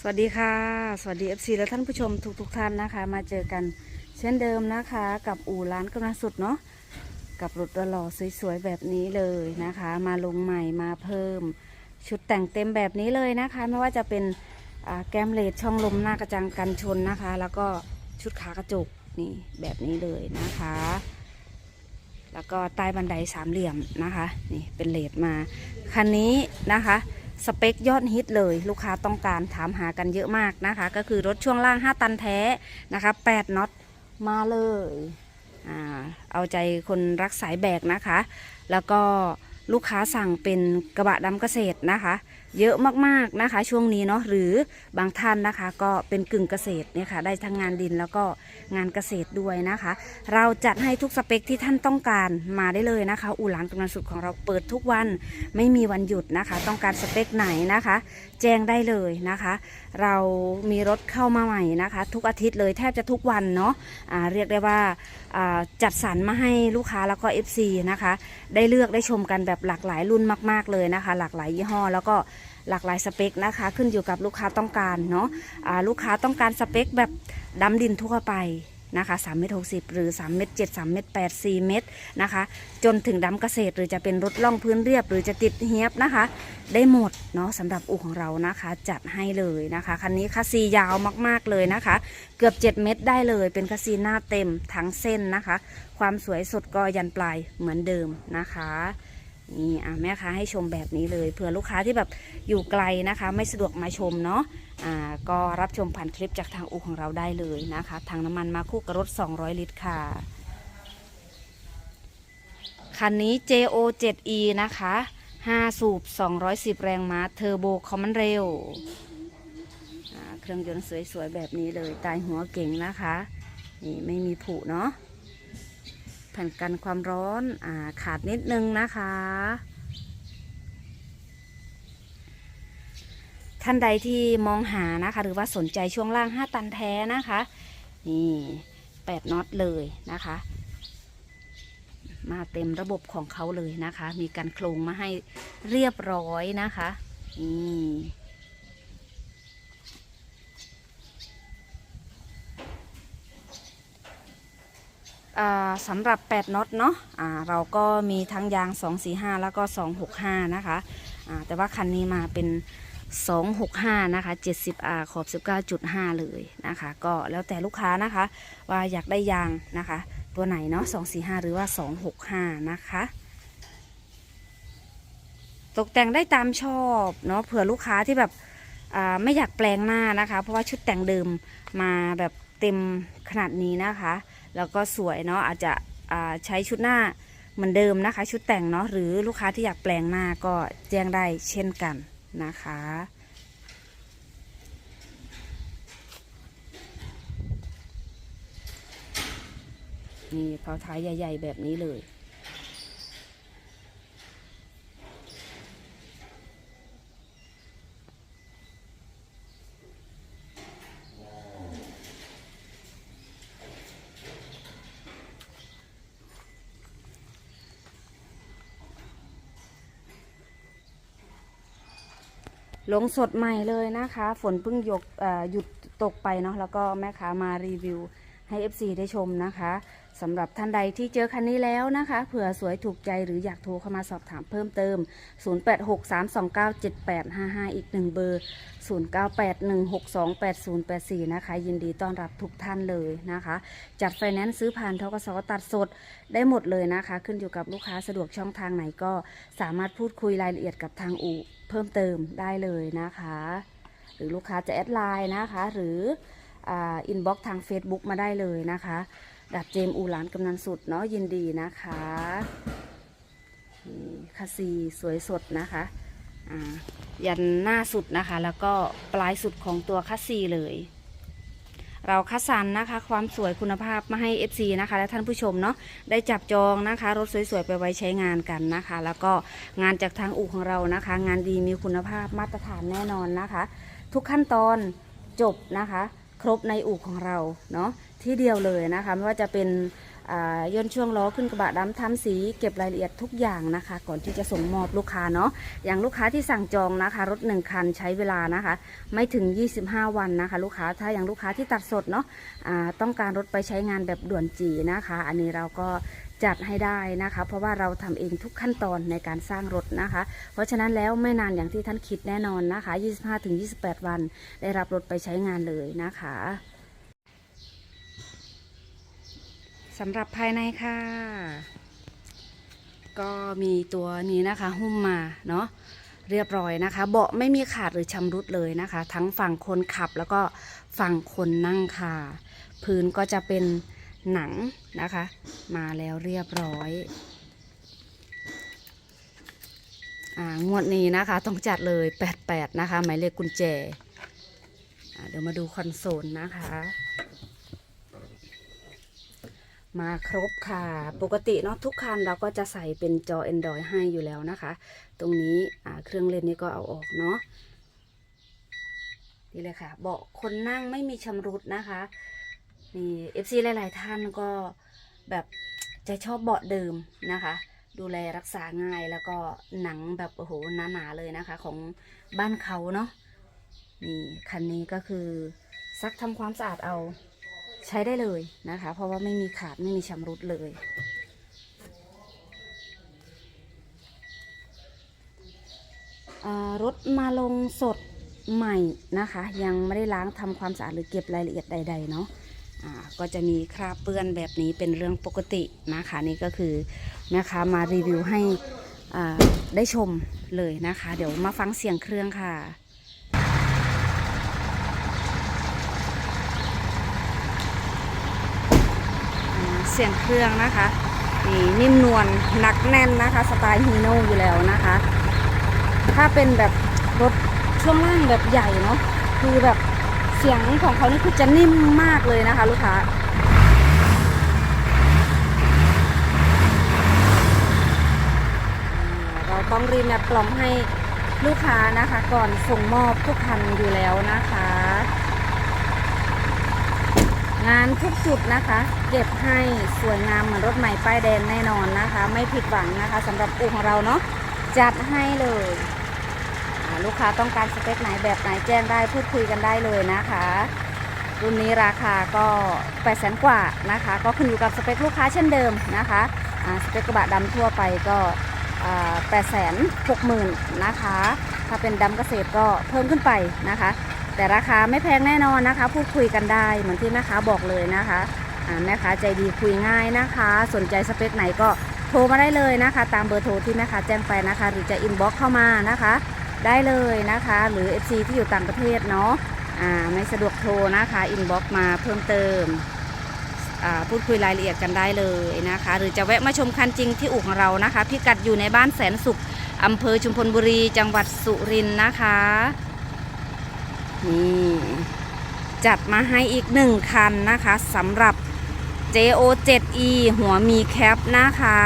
สวัสดีค่ะ สวัสดี FC และท่านผู้ชมทุกๆทท่านนะคะ มาเจอกันเช่นเดิมนะคะ กับอู่ร้านกำลังสุดเนาะกับรถหล่อสวยๆแบบนี้เลยนะคะ มาลงใหม่มาเพิ่ม ชุดแต่งเต็มแบบนี้เลยนะคะ ไม่ว่าจะเป็นแก้มเลดช่องลมหน้ากระจังกันชนนะคะ แล้วก็ชุดขากระจกนี่แบบนี้เลยนะคะ แล้วก็ใต้บันไดสามเหลี่ยมนะคะนี่เป็นเลดมาคันนี้นะคะ สเปคยอดฮิตเลย ลูกค้าต้องการถามหากันเยอะมากนะคะ ก็คือรถช่วงล่าง 5 ตันแท้นะคะ8น็อตมาเลยอเอาใจคนรักสายแบกนะคะ แล้วก็ ลูกค้าสั่งเป็นกระบะดำเกษตรนะคะ เยอะมากๆนะคะช่วงนี้เนาะหรือบางท่านนะคะก็เป็นกึ่งเกษตรเนี่ยค่ะได้ทั้งงานดินแล้วก็งานเกษตรด้วยนะคะ เราจัดให้ทุกสเปคที่ท่านต้องการมาได้เลยนะคะอู่หลานกำนันสุดของเราเปิดทุกวันไม่มีวันหยุดนะคะ ต้องการสเปคไหนนะคะ แจ้งได้เลยนะคะ เรามีรถเข้ามาใหม่นะคะ ทุกอาทิตย์เลยแทบจะทุกวันเนาะะเรียกได้ว่าอ่าจัดสรรมาให้ลูกค้าแล้วก็ FC นะคะ ได้เลือกได้ชมกันแบบหลากหลายรุ่นมาก ๆเลยนะคะ หลากหลายยี่ห้อ แล้วก็หลากหลายสเปคนะคะ ขึ้นอยู่กับลูกค้าต้องการเนาะะลูกค้าต้องการสเปคแบบดำดินทั่วไปนะคะ3เมตร60 หรือ3เมตร7 3เมตร8 4เมตรนะคะ จนถึงดำเกษตรหรือจะเป็นรถล่องพื้นเรียบ หรือจะติดเฮียบนะคะ ได้หมดเนาะสำหรับอู่ของเรานะคะ จัดให้เลยนะคะ คันนี้คัสซียาวมากๆเลยนะคะ เกือบ 7 เม็ดได้เลย เป็นคัสซีหน้าเต็มทั้งเส้นนะคะ ความสวยสดก็ยันปลายเหมือนเดิมนะคะ นี่อะแม่ค้าให้ชมแบบนี้เลยเผื่อลูกค้าที่แบบอยู่ไกลนะคะ ไม่สะดวกมาชมเนาะอ่าก็รับชมผ่านคลิปจากทางอูของเราได้เลยนะคะทางน้ำมันมาคู่กับรถ 200 ลิตรค่ะ คันนี้ JO7E นะคะ 5 สูบ 210 แรงม้าเทอร์โบคอมมอนเร็วเครื่องยนต์สวยๆ แบบนี้เลยตายหัวเก่งนะคะ นี่ไม่มีผุเนาะ ผ่นกันความร้อนอาขาดนิดนึงนะคะ ท่านใดที่มองหานะคะ หรือว่าสนใจช่วงล่าง 5 ตันแท้นะคะ นี่8น็อตเลยนะคะ มาเต็มระบบของเขาเลยนะคะ มีการโครงมาให้เรียบร้อยนะคะนี่ สำหรับ 8น็อตเนาะอ่าเราก็มีทั้งยาง 245 แล้วก็ 265 นะคะอ่าแต่ว่าคันนี้มาเป็น 265 นะคะ 70R ขอบ 19.5 เลยนะคะ ก็แล้วแต่ลูกค้านะคะ ว่าอยากได้ยางนะคะ ตัวไหนเนาะ245 หรือว่า 265 นะคะตกแต่งได้ตามชอบเนาะเผื่อลูกค้าที่แบบไม่อยากแปลงหน้านะคะ เพราะว่าชุดแต่งเดิมมาแบบเต็มขนาดนี้นะคะ แล้วก็สวยเนาะอาจจะใช้ชุดหน้าเหมือนเดิมนะคะ ชุดแต่งเนาะหรือลูกค้าที่อยากแปลงหน้าก็แจ้งได้เช่นกันนะคะนี่เผาท้ายใหญ่ ๆ แบบนี้เลย หลงสดใหม่เลยนะคะ ฝนเพิ่งหยกหยุดตกไปเนาะแล้วก็แม่ค้ามารีวิวให้ FC ได้ชมนะคะสำหรับท่านใดที่เจอคันนี้แล้วนะคะ เผื่อสวยถูกใจหรืออยากโทรเข้ามาสอบถามเพิ่มเติม 0863297855 อีกหนึ่งเบอร์ 0981628084 นะคะ ยินดีต้อนรับทุกท่านเลยนะคะ จัดไฟแนนซ์ซื้อผ่านทกสตัดสดได้หมดเลยนะคะ ขึ้นอยู่กับลูกค้าสะดวกช่องทางไหนก็สามารถพูดคุยรายละเอียดกับทางอู่ เพิ่มเติมได้เลยนะคะ หรือลูกค้าจะแอดไลน์นะคะ หรืออินบ็อกทาง Facebook มาได้เลยนะคะ ดับเจมอูหลานกำนันสุดเนาะยินดีนะคะคาซีสวยสดนะคะยันหน้าสุดนะคะ แล้วก็ปลายสุดของตัวคัสซีเลย เราคัดสรรนะคะ ความสวยคุณภาพมาให้ FC นะคะ และท่านผู้ชมเนาะได้จับจองนะคะ รถสวยๆ ไปไว้ใช้งานกันนะคะ แล้วก็งานจากทางอู่ของเรานะคะ งานดีมีคุณภาพมาตรฐานแน่นอนนะคะ ทุกขั้นตอนจบนะคะ ครบในอู่ของเราเนาะที่เดียวเลยนะคะ ไม่ว่าจะเป็น ย่นช่วงล้อขึ้นกระบะดำทำสีเก็บรายละเอียดทุกอย่างนะคะ ก่อนที่จะส่งมอบลูกค้าเนาะอย่างลูกค้าที่สั่งจองนะคะ รถหนึ่งคันใช้เวลานะคะ ไม่ถึง 25 วันนะคะ ลูกค้าถ้าอย่างลูกค้าที่ตัดสดเนาะอ่าต้องการรถไปใช้งานแบบด่วนจีนะคะ อันนี้เราก็จัดให้ได้นะคะ เพราะว่าเราทำเองทุกขั้นตอนในการสร้างรถนะคะ เพราะฉะนั้นแล้วไม่นานอย่างที่ท่านคิดแน่นอนนะคะ 25-28 วัน ได้รับรถไปใช้งานเลยนะคะ สำหรับภายในค่ะ ก็มีตัวนี้นะคะหุ้มมาเนาะเรียบร้อยนะคะ เบาะไม่มีขาดหรือชำรุดเลยนะคะ ทั้งฝั่งคนขับแล้วก็ฝั่งคนนั่งค่ะ พื้นก็จะเป็นหนังนะคะ มาแล้วเรียบร้อยอ่างวดนี้นะคะต้องจัดเลย 88 นะคะ หมายเลขกุญแจ เดี๋ยวมาดูคอนโซลนะคะ มาครบค่ะ ปกติเนาะทุกคันเราก็จะใส่เป็นจอ Android ให้อยู่แล้วนะคะ ตรงนี้เครื่องเล่นนี่ก็เอาออกเนาะนี่เลยค่ะ เบาะคนนั่งไม่มีชำรุดนะคะนี่ FC หลาย ๆ ท่านก็แบบจะชอบเบาะเดิมนะคะ ดูแลรักษาง่ายแล้วก็หนังแบบโอ้โหหนา ๆ เลยนะคะ ของบ้านเขาเนาะนี่คันนี้ก็คือซักทำความสะอาดเอา ใช้ได้เลยนะคะ เพราะว่าไม่มีขาดไม่มีชำรุดเลยรถมาลงสดใหม่นะคะ ยังไม่ได้ล้างทำความสะอาดหรือเก็บรายละเอียดใด ๆ เนาะก็จะมีคราบเปื้อนแบบนี้เป็นเรื่องปกตินะคะ นี่ก็คือแม่ค้ามารีวิวให้ได้ชมเลยนะคะ เดี๋ยวมาฟังเสียงเครื่องค่ะอ่าเสียงเครื่องนะคะนี่นิ่มนวลหนักแน่นนะคะ สไตล์ฮีโน่อยู่แล้วนะคะ ถ้าเป็นแบบรถช่วงล่างแบบใหญ่เนาะคือแบบเสียงของเขานี่คือจะนิ่มมากเลยนะคะ ลูกค้าเราต้องรีแมปกล่อมให้ลูกค้านะคะ ก่อนส่งมอบทุกคันอยู่แล้วนะคะ งานทุกจุดนะคะ เก็บให้สวยงามเหมือนรถใหม่ป้ายแดงแน่นอนนะคะ ไม่ผิดหวังนะคะสำหรับอู่ของเราเนาะจัดให้เลยลูกค้าต้องการสเปคไหนแบบไหนแจ้งได้พูดคุยกันได้เลยนะคะ รุ่นนี้ราคาก็8 0 0 0 0กว่านะคะ ก็ขึ้นอยู่กับสเปคลูกค้าเช่นเดิมนะคะสเปคกระบะดำทั่วไปก็แปดแสนหกหมื่นนะคะ ถ้าเป็นดำเกษตรก็เพิ่มขึ้นไปนะคะ แต่ราคาไม่แพงแน่นอนนะคะ พูดคุยกันได้เหมือนที่แม่ค้าบอกเลยนะคะแม่ค้าใจดีคุยง่ายนะคะ สนใจสเปคไหนก็โทรมาได้เลยนะคะ ตามเบอร์โทรที่แม่ค้าแจ้งไปนะคะ หรือจะอินบ็อกเข้ามานะคะ ได้เลยนะคะ หรือ FC ที่อยู่ต่างประเทศเนาะอ่าไม่สะดวกโทรนะคะอินบ็อกมาเพิ่มเติมพูดคุยรายละเอียดกันได้เลยนะคะ หรือจะแวะมาชมคันจริงที่อู่ของเรานะคะ พิกัดอยู่ในบ้านแสนสุขอำเภอชุมพลบุรี จังหวัดสุรินทร์นะคะ นี่จัดมาให้อีกหนึ่งคันนะคะสำหรับ JO7E หัวมีแคปนะคะ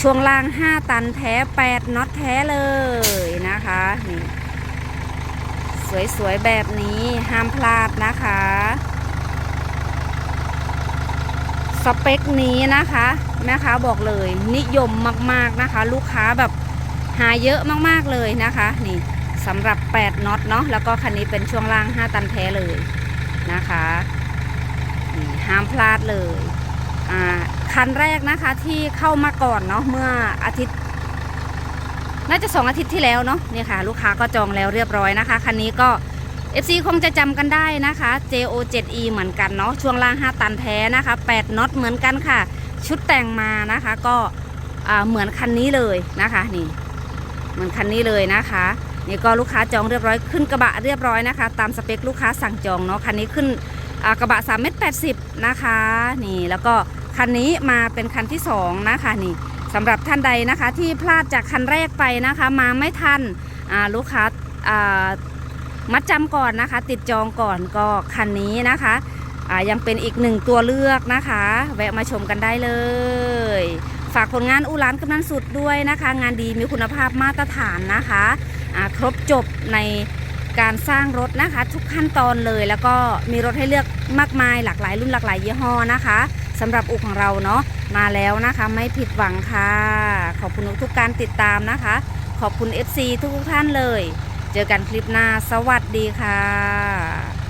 ช่วงล่าง 5 ตันแท้ 8น็อตแท้เลยนะคะนี่สวยๆ แบบนี้ห้ามพลาดนะคะ สเปคนี้นะคะ แม่ค้าบอกเลยนิยมมากๆนะคะ ลูกค้าแบบ หาเยอะมากๆเลยนะคะนี่สำหรับ 8น็อตเนาะแล้วก็คันนี้เป็นช่วงล่าง 5 ตันแท้เลยนะคะนี่ห้ามพลาดเลยอ่าคันแรกนะคะที่เข้ามาก่อนเนาะเมื่ออาทิตย์น่าจะสองอาทิตย์ที่แล้วเนาะเนี่ยค่ะ ลูกค้าก็จองแล้วเรียบร้อยนะคะ คันนี้ก็ FC คงจะจำกันได้นะคะ JO7E เหมือนกันเนาะช่วงล่าง 5 ตันแท้นะคะ8น็อตเหมือนกันค่ะ ชุดแต่งมานะคะ ก็อ่าเหมือนคันนี้เลยนะคะนี่ เหมือนคันนี้เลยนะคะนี่ก็ลูกค้าจองเรียบร้อยขึ้นกระบะเรียบร้อยนะคะ ตามสเปคลูกค้าสั่งจองเนาะคันนี้ขึ้นกระบะ3เมตร80 นะคะ นี่แล้วก็คันนี้มาเป็นคันที่ 2 นะคะนี่สำหรับท่านใดนะคะที่พลาดจากคันแรกไปนะคะ มาไม่ทันลูกค้ามัดจำก่อนนะคะ ติดจองก่อนก็คันนี้นะคะยังเป็นอีกหนึ่งตัวเลือกนะคะ แวะมาชมกันได้เลย ฝากผลงานอูร้านกำนันสุดด้วยนะคะ งานดีมีคุณภาพมาตรฐานนะคะอ่าครบจบในการสร้างรถนะคะ ทุกขั้นตอนเลยแล้วก็มีรถให้เลือกมากมายหลากหลายรุ่นหลากหลายยี่ห้อนะคะสำหรับอู่ของเราเนาะมาแล้วนะคะไม่ผิดหวังค่ะ ขอบคุณทุกการติดตามนะคะ ขอบคุณ FC ทุกท่านเลย เจอกันคลิปหน้าสวัสดีค่ะ